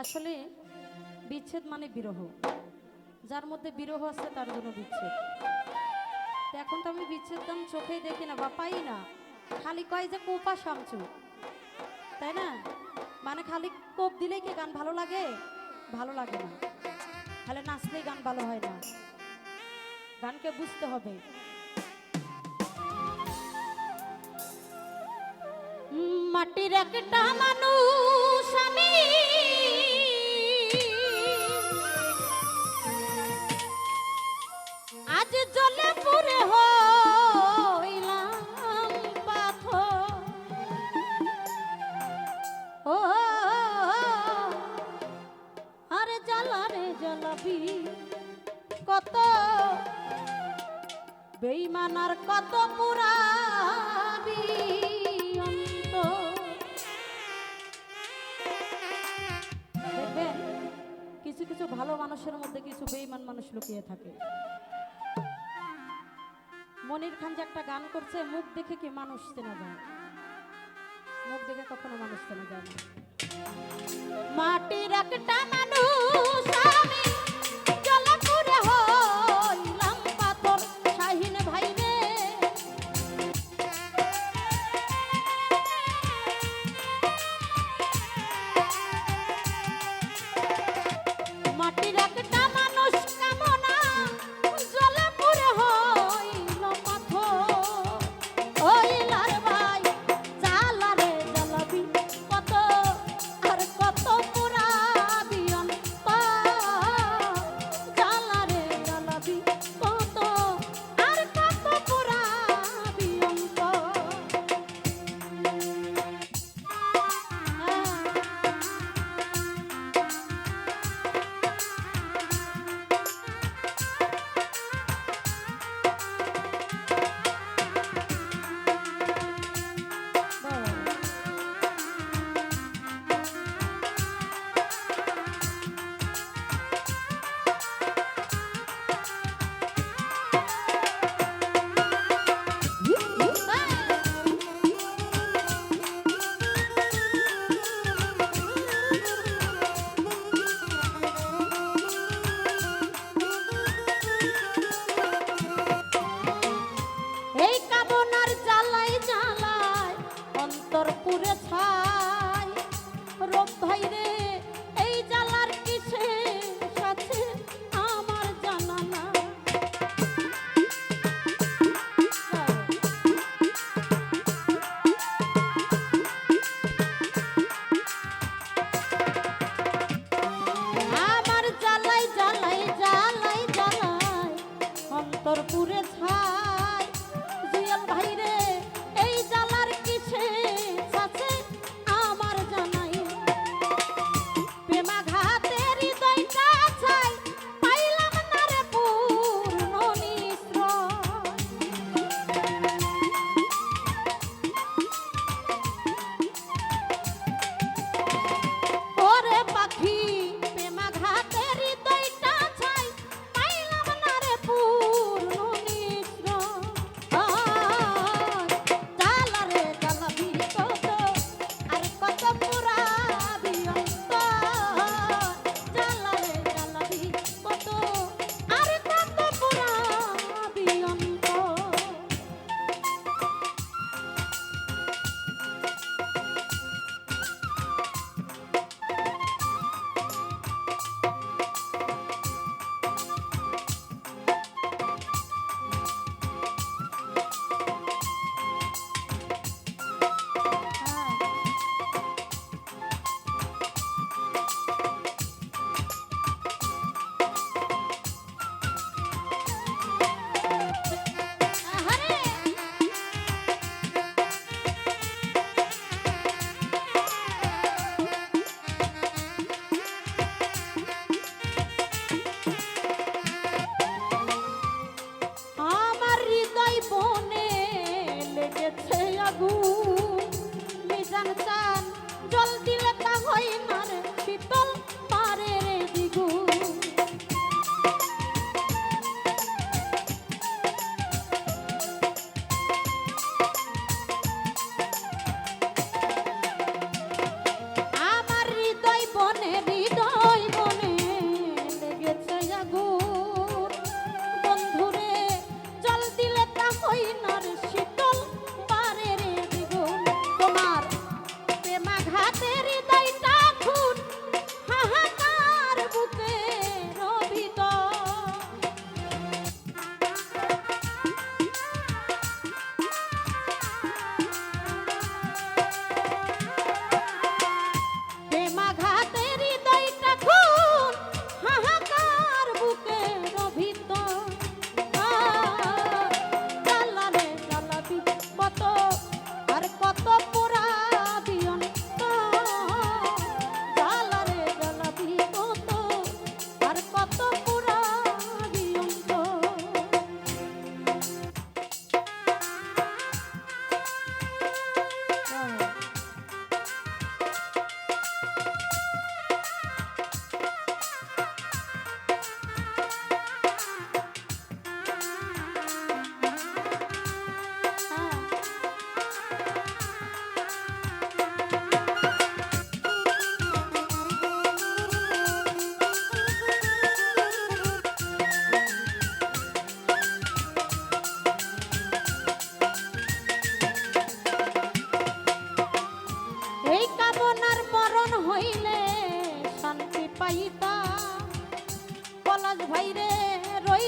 আসলে বিচ্ছেদ মানে বিরহ। যার মধ্যে বিরহ আছে, তার জন্য বিচ্ছেদ। এখন তো আমি বিচ্ছেদ গান চোখেই দেখি না বা পাই না। খালি কয় যে কোপা শামচু, তাই না? মানে খালি কোপ দিলেই কি গান ভালো লাগে? ভালো লাগে না। খালি নাচলেই গান ভালো হয় না। গানকে বুঝতে হবে। মাটির একটা মানুষ আমি জ্বালারে কত বেইমানার কত পুরাবি কিছু কিছু ভালো মানুষের মধ্যে কিছু বেইমান মানুষ লুকিয়ে থাকে। মনির খান যে একটা গান করছে, মুখ দেখে কি মানুষ চেনা যায়? মুখ দেখে কখনো মানুষ কেন যায় না। মাটির একটা মানুষ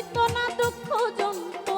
রইত না দুঃখ যন্ত্রণা।